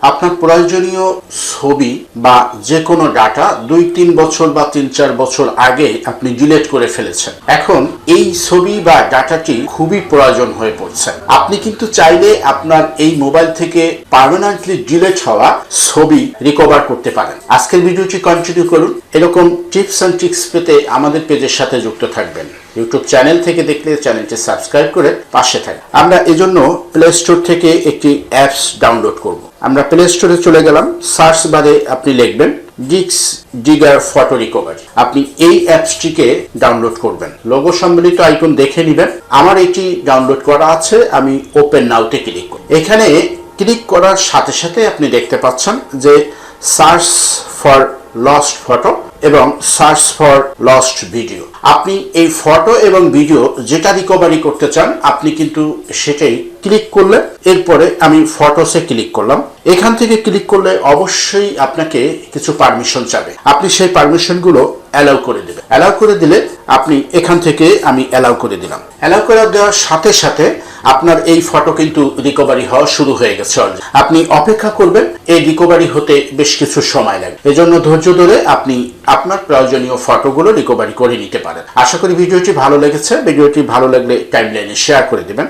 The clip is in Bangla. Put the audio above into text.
আপনার প্রয়োজনীয় ছবি বা যে কোনো ডাটা দুই, তিন বছর বা তিন, চার বছর আগে আপনি ডিলেট করে ফেলেছেন। এখন এই ছবি বা ডাটাটি খুবই প্রয়োজন হয়ে পড়ছে। আপনি কিন্তু চাইলে আপনার এই মোবাইল থেকে পার্মানেন্টলি ডিলেট হওয়া ছবি রিকভার করতে পারেন। আজকের ভিডিওটি কন্টিনিউ করুন। এরকম টিপস অ্যান্ড ট্রিক্স পেতে আমাদের পেজের সাথে যুক্ত থাকবেন। ইউটিউব চ্যানেল থেকে দেখলে চ্যানেলটি সাবস্ক্রাইব করে পাশে থাকবেন আমরা এজন্য প্লে স্টোর থেকে একটি অ্যাপস ডাউনলোড করব। আমরা প্লে স্টোরে চলে গেলাম। সার্চ বারে আপনি লিখবেন ডিক্স ডিগার ফটো রিকভারি আপনি এই অ্যাপসটিকে ডাউনলোড করবেন। লোগো সম্বলিত আইকন দেখে নেবেন। আমার এটি ডাউনলোড করা আছে, আমি ওপেন নাউতে ক্লিক করি এখানে ক্লিক করার সাথে সাথে আপনি দেখতে পাচ্ছেন যে সার্চ ফর লস্ট ফটো এবং সার্চ ফর লস্ট ভিডিও। আপনি এই ফটো এবং ভিডিও যেটা রিকভারি করতে চান, আপনি কিন্তু সেটাই ক্লিক করলে এরপরে আমি ফটোসে ক্লিক করলাম। এখান থেকে ক্লিক করলে অবশ্যই আপনাকে কিছু পারমিশন চাবে। আপনি সেই পারমিশনগুলো অ্যালাউ করে দেবেন। অ্যালাউ করে দিলে আপনি এখান থেকে আমি অ্যালাউ করে দিলাম। অ্যালাউ করে দেওয়ার সাথে সাথে আপনার এই ফটো কিন্তু রিকভারি হওয়া শুরু হয়ে গেছে। আপনি অপেক্ষা করবেন, এই রিকভারি হতে বেশ কিছু সময় লাগবে এজন্য ধৈর্য ধরে আপনি আপনার প্রয়োজনীয় ফটোগুলো রিকভারি করে নিতে পারেন। আশা করি ভিডিওটি ভালো লেগেছে। ভিডিওটি ভালো লাগলে টাইমলাইনে শেয়ার করে দিবেন।